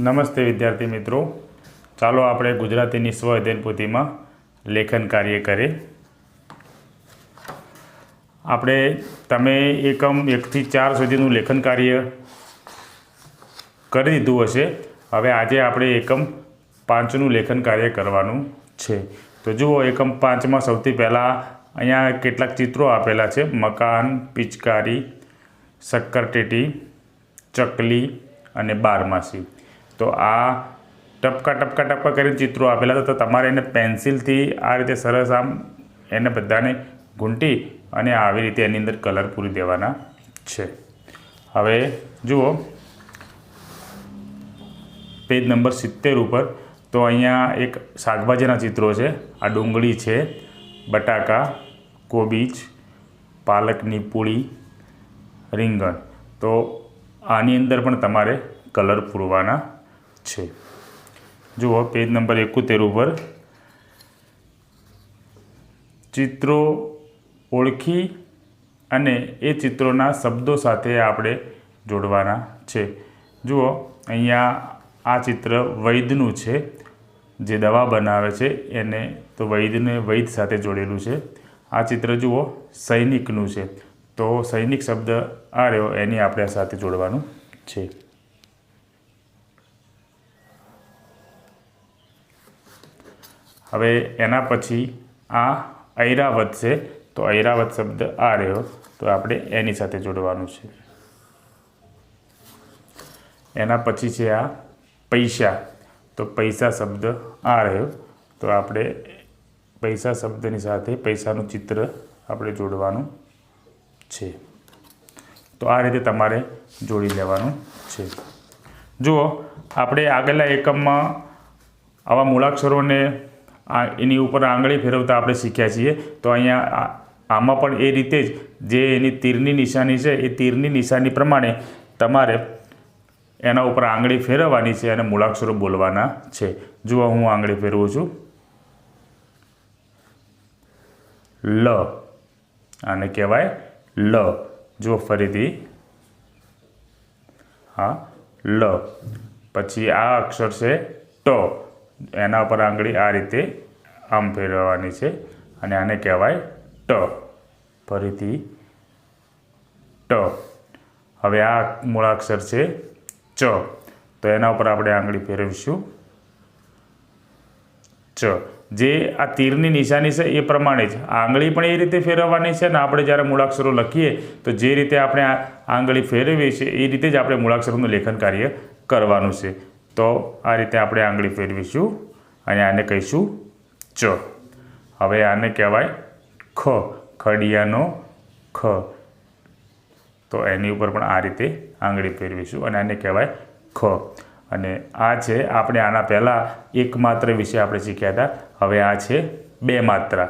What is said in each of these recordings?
નમસ્તે વિદ્યાર્થી મિત્રો. ચાલો આપણે ગુજરાતીની સ્વ અધ્યયન લેખન કાર્ય કરીએ. આપણે તમે એકમ એકથી ચાર સુધીનું લેખન કાર્ય કરી દીધું હશે. હવે આજે આપણે એકમ પાંચનું લેખન કાર્ય કરવાનું છે. તો જુઓ, એકમ પાંચમાં સૌથી પહેલાં અહીંયા કેટલાક ચિત્રો આપેલા છે. મકાન, પિચકારી શક્કરટેટી ચકલી અને બારમાસી. તો આ ટપકા ટપકા ટપકા કરીને ચિત્રો આપેલા હતા. તો તમારે એને પેન્સિલથી આ રીતે સરસ આમ એને બધાને ઘૂંટી અને આવી રીતે એની અંદર કલર પૂરી દેવાના છે. હવે જુઓ. પેજ નંબર સિત્તેર ઉપર. તો અહીંયા એક શાકભાજીના ચિત્રો છે. આ ડુંગળી છે, બટાકા, કોબીજ, પાલકની પૂળી રીંગણ. તો આની અંદર પણ તમારે કલર પૂરવાના છે. જુઓ પેજ નંબર એકોતેર ઉપર. ચિત્રો ઓળખી અને એ ચિત્રોના શબ્દો સાથે આપણે જોડવાના છે. જુઓ, અહીંયા આ ચિત્ર વૈદ્યનું છે. જે દવા બનાવે છે, એને તો વૈદ્યને વૈદ્ય સાથે જોડેલું છે. આ ચિત્ર જુઓ, સૈનિકનું છે. તો સૈનિક શબ્દ આ રહ્યો, એની આપણે સાથે જોડવાનું છે. હવે એના પછી આ ઐરાવત છે, તો ઐરાવત શબ્દ આ રહ્યો, તો આપણે એની સાથે જોડવાનું છે. એના પછી છે આ પૈસા, તો પૈસા શબ્દ આ રહ્યો, તો આપણે પૈસા શબ્દની સાથે પૈસાનું ચિત્ર આપણે જોડવાનું છે. તો આ રીતે તમારે જોડી લેવાનું છે. જુઓ, આપણે આગળના એકમમાં આવા મૂળાક્ષરોને આ એની ઉપર આંગળી ફેરવતા આપણે શીખ્યા છીએ. તો અહીંયા આમાં પણ એ રીતે જ જે એની તીરની નિશાની છે, એ તીરની નિશાની પ્રમાણે તમારે એના ઉપર આંગળી ફેરવવાની છે અને મૂળાક્ષરો બોલવાના છે. જુઓ હું આંગળી ફેરવું છું. લ, આને કહેવાય લ. જુઓ ફરીથી. હા, લ. પછી આ અક્ષર છે ટ. એના ઉપર આંગળી આ રીતે આમ ફેરવવાની છે અને આને કહેવાય ટ. ફરીથી ટ. હવે આ મૂળાક્ષર છે ચ. તો એના ઉપર આપણે આંગળી ફેરવીશું. ચ. જે આ તીરની નિશાની છે એ પ્રમાણે જ. આંગળી પણ એ રીતે ફેરવવાની છે ને આપણે જ્યારે મૂળાક્ષરો લખીએ તો જે રીતે આપણે આંગળી ફેરવીએ છીએ એ રીતે જ આપણે મૂળાક્ષરોનું લેખન કાર્ય કરવાનું છે. તો આ રીતે આપણે આંગળી ફેરવીશું અને આને કહીશું ચ. હવે આને કહેવાય ખ, ખડિયાનો ખ. તો એની ઉપર પણ આ રીતે આંગળી ફેરવીશું અને આને કહેવાય ખ. અને આ છે આપણે આના પહેલાં એક માત્ર વિશે આપણે શીખ્યા હતા. હવે આ છે બે માત્રા.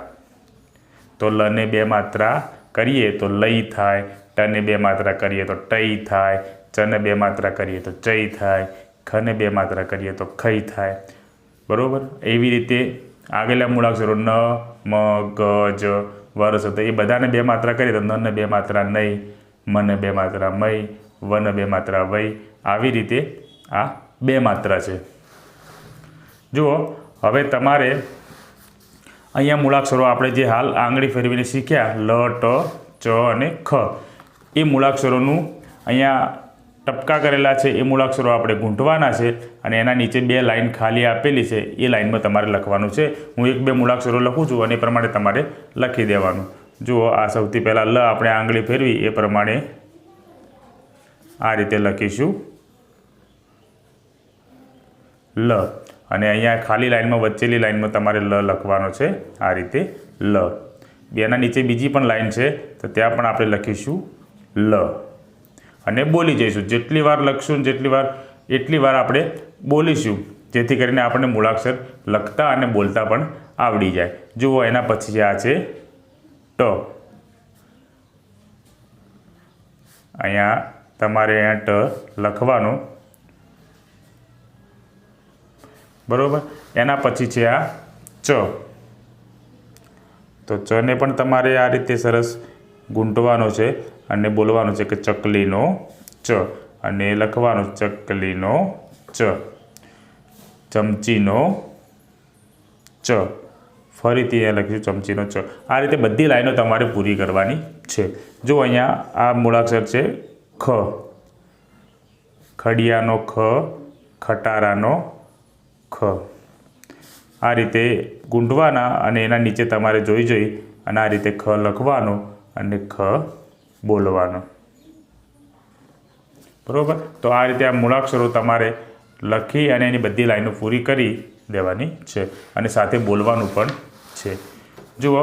તો લને બે માત્રા કરીએ તો લઈ થાય. ટને બે માત્રા કરીએ તો ટઈ થાય. ચને બે માત્રા કરીએ તો ચઈ થાય. ખને બે માત્રા કરીએ તો ખઈ થાય. બરાબર? એવી રીતે આગેલા મૂળાક્ષરો ન, મ, ગ, જ વરસ તો, એ બધાને બે માત્રા કરીએ તો નને બે માત્રા નહીં મને બે માત્રા મય વન બે માત્રા વય. આવી રીતે આ બે માત્રા છે. જુઓ, હવે તમારે અહીંયા મૂળાક્ષરો આપણે જે હાલ આંગળી ફેરવીને શીખ્યા, લ, ટ, ચ અને ખ. એ મૂળાક્ષરોનું અહીંયા ટપકા કરેલા છે, એ મૂળાક્ષરો આપણે ગૂંટવાના છે અને એના નીચે બે લાઇન ખાલી આપેલી છે, એ લાઇનમાં તમારે લખવાનું છે. હું એક બે મૂળાક્ષરો લખું છું અને એ પ્રમાણે તમારે લખી દેવાનું. જુઓ, આ સૌથી પહેલાં લ આપણે આંગળી ફેરવી, એ પ્રમાણે આ રીતે લખીશું. લ. અને અહીંયા ખાલી લાઇનમાં વચ્ચેલી લાઇનમાં તમારે લ લખવાનો છે, આ રીતે લ. બેના નીચે બીજી પણ લાઈન છે, તો ત્યાં પણ આપણે લખીશું લ. અને બોલી જઈશું. જેટલી વાર લખશું જેટલી વાર, એટલી વાર આપણે બોલીશું. જેથી કરીને આપણને મૂળાક્ષર લખતા અને બોલતા પણ આવડી જાય. જુઓ, એના પછી આ છે ટ. અહીંયા તમારે અહીંયા ટ લખવાનું. બરાબર? એના પછી છે આ ચ. તો ચને પણ તમારે આ રીતે સરસ ગૂંટવાનો છે. અને બોલવાનું છે કે ચકલીનો ચ. અને લખવાનું ચકલીનો ચ. ચમચીનો ચ. ફરીથી અહીંયા લખીશું ચમચીનો ચ. આ રીતે બધી લાઈનો તમારે પૂરી કરવાની છે. જો અહીંયા આ મૂળાક્ષર છે ખ. ખડિયાનો ખ, ખટારાનો ખ. આ રીતે ગુંડવાના અને એના નીચે તમારે જોઈ જોઈ અને આ રીતે ખ લખવાનો અને ખ બોલવાનો. બરોબર? તો આ રીતે આ મૂળાક્ષરો તમારે લખી અને એની બધી લાઈનો પૂરી કરી દેવાની છે અને સાથે બોલવાનું પણ છે. જુઓ.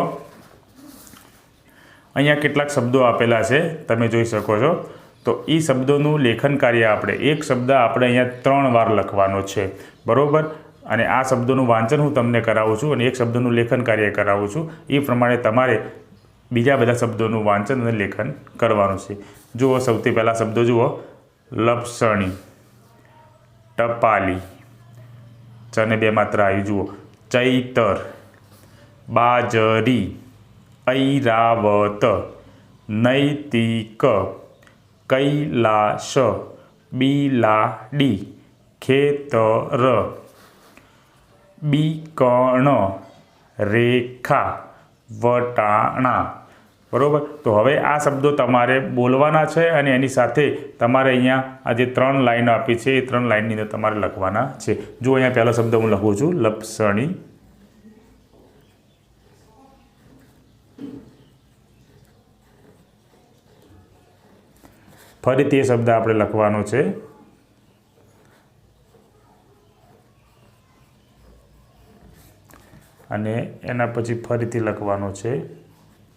અહીંયા કેટલાક શબ્દો આપેલા છે, તમે જોઈ શકો છો. તો એ શબ્દોનું લેખન કાર્ય આપણે, એક શબ્દ આપણે અહીંયા ત્રણ વાર લખવાનો છે. બરોબર? અને આ શબ્દોનું વાંચન હું તમને કરાવું છું અને એક શબ્દનું લેખન કાર્ય કરાવું છું. એ પ્રમાણે તમારે બીજા બધા શબ્દોનું વાંચન અને લેખન કરવાનું છે. જુઓ સૌથી પહેલાં શબ્દો જુઓ. લપસણી, ટપાલી. ચને બે માત્ર આવી જુઓ. ચૈતર, બાજરી, ઐરાવત, નૈતિક, કૈલાશ, બિલાડી, ખેતર, બીકણ, રેખા. વટાણા. બરાબર? તો હવે આ શબ્દો તમારે બોલવાના છે અને એની સાથે તમારે અહીંયા આ જે ત્રણ લાઈનો આપી છે, એ ત્રણ લાઈનની અંદર તમારે લખવાના છે. જો અહીંયા પહેલો શબ્દ હું લખું છું, લપસણી. ફરીથી એ શબ્દ આપણે લખવાનો છે. અને એના પછી ફરીથી લખવાનો છે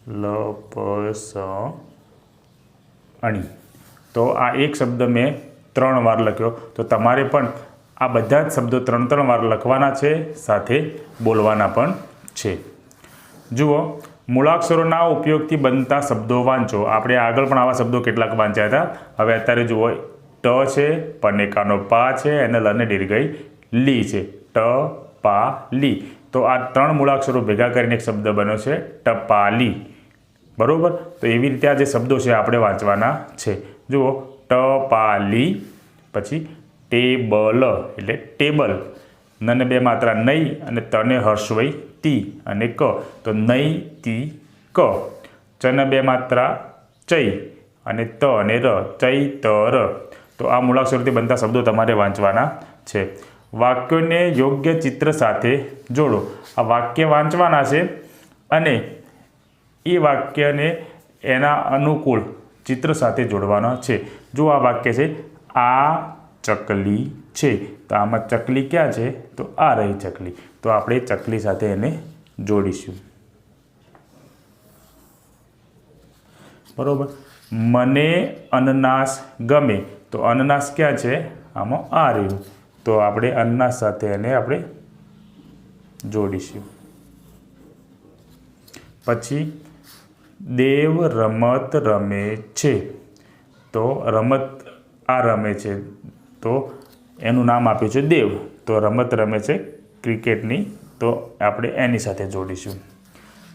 લપસ અણી. તો આ એક શબ્દ મેં ત્રણ વાર લખ્યો. તો તમારે પણ આ બધા જ શબ્દો ત્રણ ત્રણ વાર લખવાના છે, સાથે બોલવાના પણ છે. જુઓ, મૂળાક્ષરોના ઉપયોગથી બનતા શબ્દો વાંચો. આપણે આગળ પણ આવા શબ્દો કેટલાક વાંચ્યા હતા. હવે અત્યારે જુઓ, ટ છે, પનેકાનો પા છે અને લને દીર્ઘઈ લી છે. ટ, પા, લી. તો આ ત્રણ મૂળાક્ષરો ભેગા કરીને એક શબ્દ બન્યો છે, ટપાલી. બરાબર? તો એવી રીતે આ જે શબ્દો છે આપણે વાંચવાના છે. જુઓ, ટપાલી, પછી ટેબલ, એટલે ટેબલ. નને બે માત્રા નહીં અને તને હર્ષવઈ તી અને ક. તો નહીં તી ક. ચને બે માત્રા ચૈ અને ત અને ર. ચૈ ત ર તો આ મૂળાક્ષરોથી બનતા શબ્દો તમારે વાંચવાના છે. વાક્યોને યોગ્ય ચિત્ર સાથે જોડો. આ વાક્ય વાંચવાના છે અને એ વાક્યને એના અનુકૂળ ચિત્ર સાથે જોડવાના છે. જો આ વાક્ય છે, આ ચકલી છે. તો આમાં ચકલી ક્યાં છે? તો આ રહી ચકલી. તો આપણે ચકલી સાથે એને જોડીશું. બરોબર? મને અનનાસ ગમે. તો અનનાસ ક્યાં છે? આમાં આ રહ્યું. તો આપણે અન્ના સાથે એને આપણે જોડીશું. પછી, દેવ રમત રમે છે. તો રમત આ રમે છે. તો એનું નામ આપ્યું છે દેવ. તો રમત રમે છે ક્રિકેટની. તો આપણે એની સાથે જોડીશું.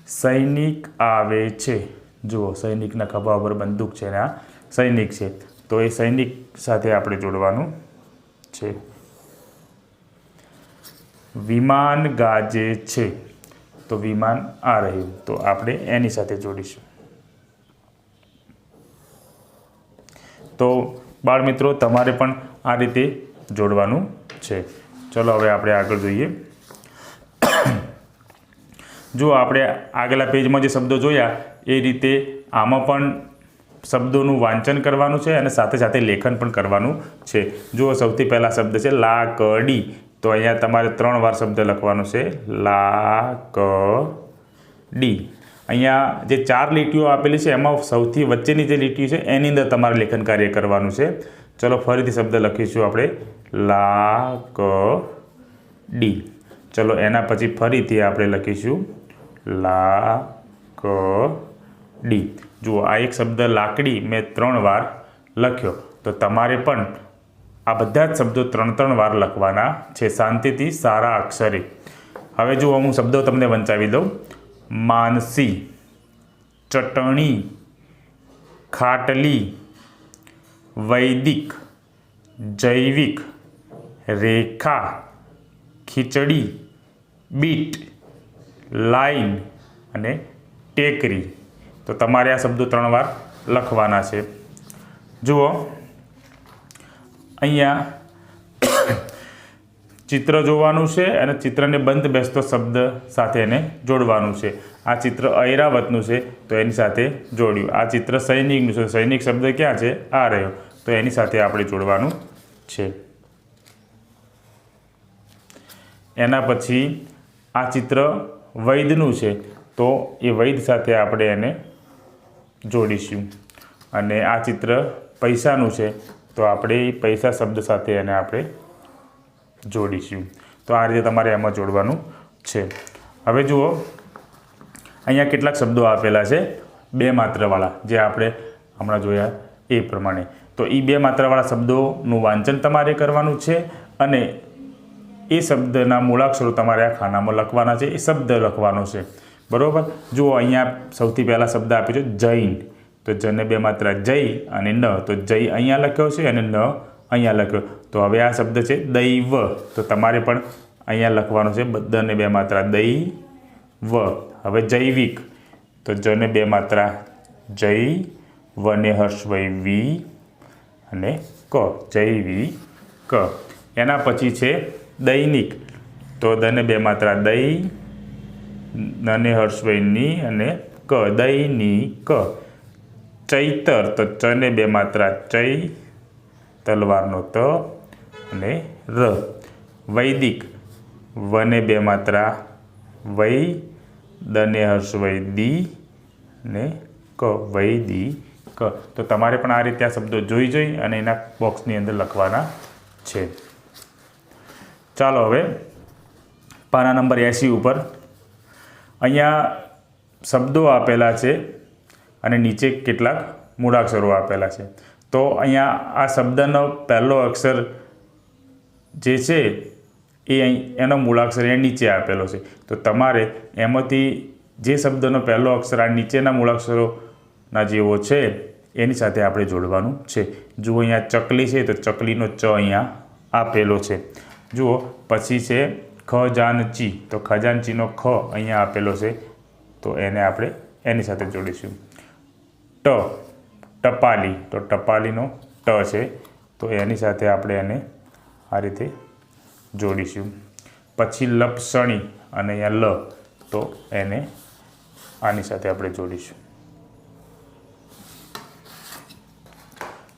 સૈનિક આવે છે. જુઓ, સૈનિકના ખભા ઉપર બંદૂક છે ને આ સૈનિક છે. તો એ સૈનિક સાથે આપણે જોડવાનું છે. વિમાન ગાજે છે. તો વિમાન આ રહ્યું. તો આપણે એની સાથે જોડીશું. તો બાળમિત્રો, તમારે પણ આ રીતે જોડવાનું છે. ચલો, હવે આપણે આગળ જોઈએ. જો આપણે આગલા પેજમાં જે શબ્દો જોયા, એ રીતે આમાં પણ શબ્દોનું વાંચન કરવાનું છે અને સાથે સાથે લેખન પણ કરવાનું છે. જુઓ, સૌથી પહેલાં શબ્દ છે લાકડી. તો અહીંયા તમારે ત્રણ વાર શબ્દ લખવાનો છે. લા, ક, ડી. અહીંયા જે ચાર લીટીઓ આપેલી છે, એમાં સૌથી વચ્ચેની જે લીટી છે, એની અંદર તમારે લેખન કાર્ય કરવાનું છે. ચલો, ફરીથી શબ્દ લખીશું આપણે. લા, ક, ડી. ચલો, એના પછી ફરીથી આપણે લખીશું. લા, ક, ડી. જુઓ, આ એક શબ્દ લાકડી મેં ત્રણ વાર લખ્યો. તો તમારે પણ આ બધા જ શબ્દો ત્રણ ત્રણ વાર લખવાના છે. શાંતિથી સારા અક્ષરે. હવે જુઓ, હું શબ્દો તમને વંચાવી દઉં. માનસી, ચટણી, ખાટલી, વૈદિક, જૈવિક, રેખા, ખીચડી, બીટ, લાઈન અને ટેકરી. તો તમારે આ શબ્દો ત્રણ વાર લખવાના છે. જુઓ અહીંયા ચિત્ર જોવાનું છે અને ચિત્રને બંધ બેસતો શબ્દ સાથે એને જોડવાનું છે. આ ચિત્ર ઐરાવતનું છે, તો એની સાથે જોડ્યું. આ ચિત્ર સૈનિકનું છે. સૈનિક શબ્દ ક્યાં છે? આ રહ્યો. તો એની સાથે આપણે જોડવાનું છે. એના પછી આ ચિત્ર વૈદનું છે, તો એ વૈદ સાથે આપણે એને જોડીશું. અને આ ચિત્ર પૈસાનું છે તો આપણે પૈસા શબ્દ સાથે એને આપણે જોડીશું. તો આ રીતે તમારે એમાં જોડવાનું છે. હવે જુઓ, અહીંયા કેટલાક શબ્દો આપેલા છે બે માત્રવાળા, જે આપણે હમણાં જોયા એ પ્રમાણે. તો એ બે માત્રાવાળા શબ્દોનું વાંચન તમારે કરવાનું છે અને એ શબ્દના મૂળાક્ષરો તમારે આ ખાનામાં લખવાના છે, એ શબ્દ લખવાનો છે. બરાબર? જુઓ, અહીંયા સૌથી પહેલાં શબ્દ આપ્યો છે જૈન. તો જને બે માત્રા જય અને ન. તો જય અહીંયા લખ્યો છે અને ન અહીંયા લખ્યો. તો હવે આ શબ્દ છે દૈવ. તો તમારે પણ અહીંયા લખવાનો છે બધાને બે માત્રા દૈ વ હવે જૈવિક. તો જને બે માત્રા જય વને હર્ષવય વી અને ક. જૈવી ક એના પછી છે દૈનિક. તો દને બે માત્રા દૈ નને હર્ષવયની અને ક. દૈનિક. ક ચૈતર. તો ચને બે માત્રા ચૈ તલવારનો ત અને ર. વૈદિક. વને બે માત્રા વૈ, દને હર્ષ દી ને ક. વૈદી ક તો તમારે પણ આ રીતે આ શબ્દો જોઈ જોઈ અને એના બોક્સની અંદર લખવાના છે. ચાલો હવે પાના નંબર એંસી ઉપર. અહીંયા શબ્દો આપેલા છે અને નીચે કેટલાક મૂળાક્ષરો આપેલા છે. તો અહીંયા આ શબ્દનો પહેલો અક્ષર જે છે, એ અહીં એનો મૂળાક્ષર એ નીચે આપેલો છે. તો તમારે એમાંથી જે શબ્દનો પહેલો અક્ષર આ નીચેના મૂળાક્ષરોના જેવો છે, એની સાથે આપણે જોડવાનું છે. જુઓ અહીંયા ચકલી છે, તો ચકલીનો ચ અહીંયા આપેલો છે. જુઓ, પછી છે ખજાનચી. તો ખજાનચીનો ખ અહીંયા આપેલો છે. તો એને આપણે એની સાથે જોડીશું. ટ, ટપાલી. તો ટપાલીનો ટ છે. તો એની સાથે આપણે એને આ રીતે જોડીશું. પછી લપસણી અને અહીંયા લ, તો એને આની સાથે આપણે જોડીશું.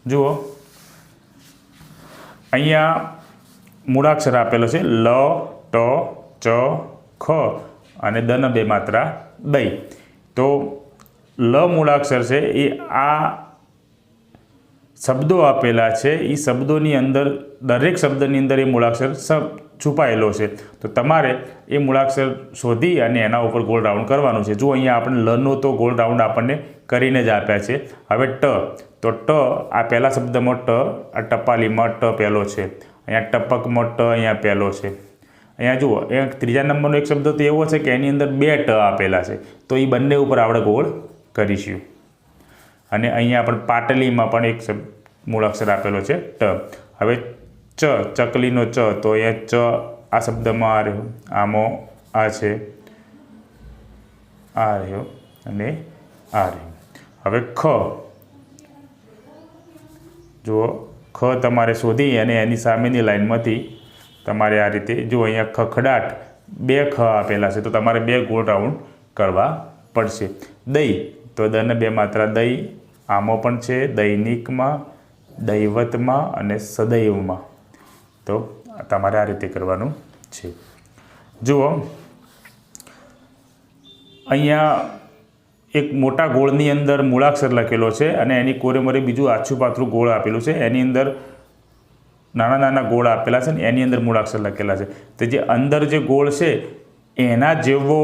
જુઓ. અહીંયા મૂળાક્ષર આપેલો છે, લ, ટ, ચ, ખ અને દન બે માત્રા દઈ. તો લ મૂળાક્ષર છે, એ આ શબ્દો આપેલા છે, એ શબ્દોની અંદર, દરેક શબ્દની અંદર એ મૂળાક્ષર છુપાયેલો છે. તો તમારે એ મૂળાક્ષર શોધી અને એના ઉપર ગોળ રાઉન્ડ કરવાનું છે. જો અહીંયા આપણે લનો તો ગોળ રાઉન્ડ આપણને કરીને જ આપ્યા છે. હવે ટ, તો ટ, આ પહેલા શબ્દમાં ટ, આ ટપાલીમાં ટ પહેલો છે. અહીંયા ટપકમાં ટ અહીંયા પહેલો છે. અહીંયા જુઓ એ ત્રીજા નંબરનો એક શબ્દ તો એવો છે કે એની અંદર બે ટ આપેલા છે. તો એ બંને ઉપર આપણે ગોળ કરીશું. અને અહીંયા પણ પાટલીમાં પણ એક મૂળાક્ષર આપેલો છે ટ. હવે ચ, ચકલીનો ચ, તો અહીંયા ચ આ શબ્દમાં આ રહ્યો. આમો આ છે, આ રહ્યો અને આ રહ્યો. હવે ખ. જુઓ, ખ તમારે શોધી અને એની સામેની લાઈનમાંથી તમારે આ રીતે જો અહીંયા ખખડાટ, બે ખ આપેલા છે, તો તમારે બે ગોળ રાઉન્ડ કરવા પડશે. દઈ તો દને બે માત્રા દઈ આમાં પણ છે, દૈનિકમાં, દૈવતમાં અને સદૈવમાં. તો તમારે આ રીતે કરવાનું છે. જુઓ, અહીંયા એક મોટા ગોળની અંદર મૂળાક્ષર લખેલો છે અને એની કોરેમરે બીજું આછું પાથરું ગોળ આપેલું છે. એની અંદર નાના નાના ગોળ આપેલા છે ને એની અંદર મૂળાક્ષર લખેલા છે. તો જે અંદર જે ગોળ છે, એના જેવો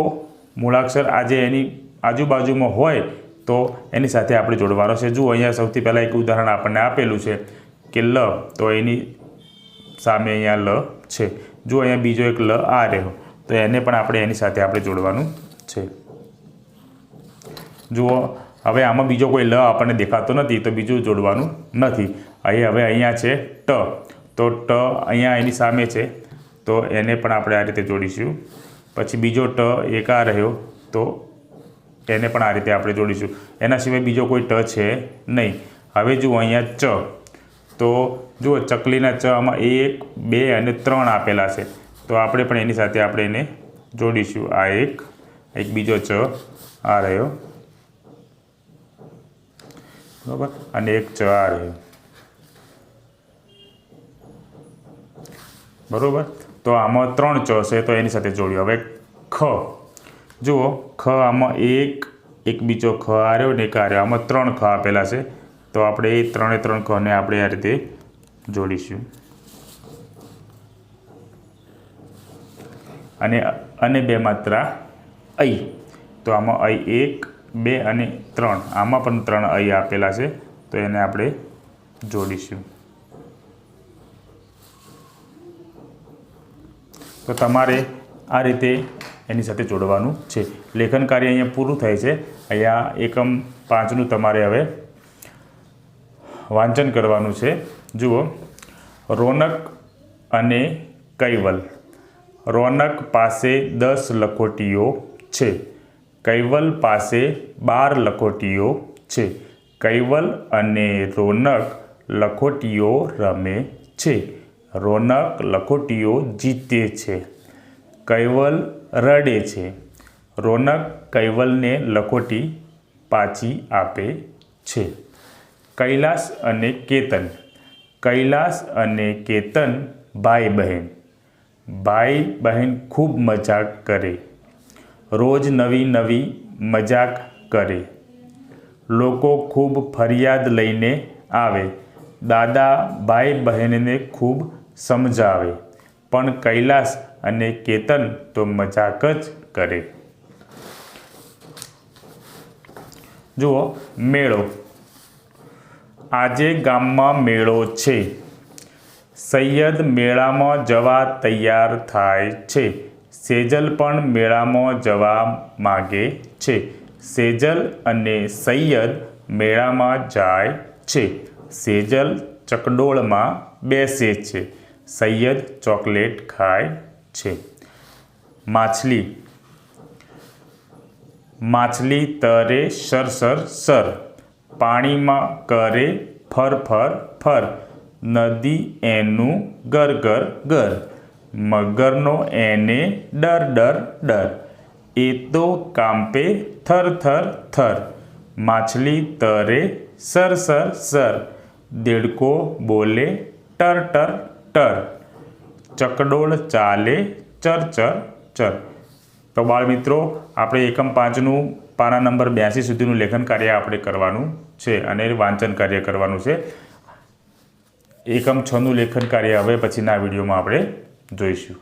મૂળાક્ષર આજે એની આજુબાજુમાં હોય તો એની સાથે આપણે જોડવાનો છે. જુઓ, અહીંયા સૌથી પહેલાં એક ઉદાહરણ આપણને આપેલું છે કે લ, તો એની સામે અહીંયા લ છે. જો અહીંયા બીજો એક લ આ રહ્યો. તો એને પણ આપણે એની સાથે આપણે જોડવાનું છે. જુઓ, હવે આમાં બીજો કોઈ લ આપણને દેખાતો નથી, તો બીજું જોડવાનું નથી. અહીં હવે અહીંયા છે ટ. તો ટ અહીંયા એની સામે છે. તો એને પણ આપણે આ રીતે જોડીશું. પછી બીજો ટ એક આ રહ્યો. તો એને પણ આ રીતે આપણે જોડીશું. એના સિવાય બીજો કોઈ ટ છે નહીં. હવે જુઓ અહીંયા ચ. તો જુઓ ચકલીના ચ આમાં એક, બે અને ત્રણ આપેલા છે. તો આપણે પણ એની સાથે આપણે એને જોડીશું. આ એક એક બીજો ચ. આ રહ્યો. બરાબર? અને એક ચ આ રહ્યો. બરાબર? તો આમાં ત્રણ ચ છે, તો એની સાથે જોડ્યું. હવે ખ. જુઓ, ખ આમાં એક એક બીજો ખ આર્યો ને એક આર્યો. આમાં ત્રણ ખ આપેલા છે. તો આપણે એ ત્રણે ત્રણ ખને આપણે આ રીતે જોડીશું. અને અને બે માત્રા અઈ. તો આમાં અઈ એક, બે અને ત્રણ. આમાં પણ ત્રણ અઈ આપેલા છે. તો એને આપણે જોડીશું. તો તમારે આ રીતે એની સાથે જોડવાનું છે. લેખન કાર્ય અહીંયા પૂરું થાય છે. અહીંયા એકમ પાંચનું તમારે હવે વાંચન કરવાનું છે. જુઓ. રોનક અને કૈવલ. રોનક પાસે દસ લખોટીઓ છે. કૈવલ પાસે બાર લખોટીઓ છે. કૈવલ અને રોનક લખોટીઓ રમે છે. રોનક લખોટીઓ જીતે છે. કૈવલ રડે છે. રોનક કૈવલને લખોટી પાછી આપે છે. કૈલાસ અને કેતન. કૈલાસ અને કેતન ભાઈ બહેન ભાઈ બહેન ખૂબ મજાક કરે. રોજ નવી નવી મજાક કરે. લોકો ખૂબ ફરિયાદ લઈને આવે. દાદા ભાઈ બહેનને ખૂબ સમજાવે. પણ કૈલાસ અને કેતન તો મજાક જ કરે. જુઓ, મેળો. આજે ગામમાં મેળો છે. સૈયદ મેળામાં જવા તૈયાર થાય છે. સેજલ પણ મેળામાં જવા માગે છે. સેજલ અને સૈયદ મેળામાં જાય છે. સેજલ ચકડોળમાં બેસે છે. સૈયદ ચોકલેટ ખાય છે. માછલી. માછલી તરે સર સર સર. પાણીમાં કરે ફર ફર ફર. નદી એનું ગર ગર ગર. મગરનો એને ડર ડર ડર. એ તો કાંપે થર થર થર. માછલી તરે સર સર સર. દેડકો બોલે ટર ટર ટર. ચકડોળ, ચાલે ચર ચર. ચર તો બાળ મિત્રો આપણે એકમ પાંચનું, પાના નંબર બ્યાસી સુધીનું લેખન કાર્ય આપણે કરવાનું છે અને વાંચન કાર્ય કરવાનું છે. એકમ છનું લેખન કાર્ય હવે પછીના વિડીયોમાં આપણે જોઈશું.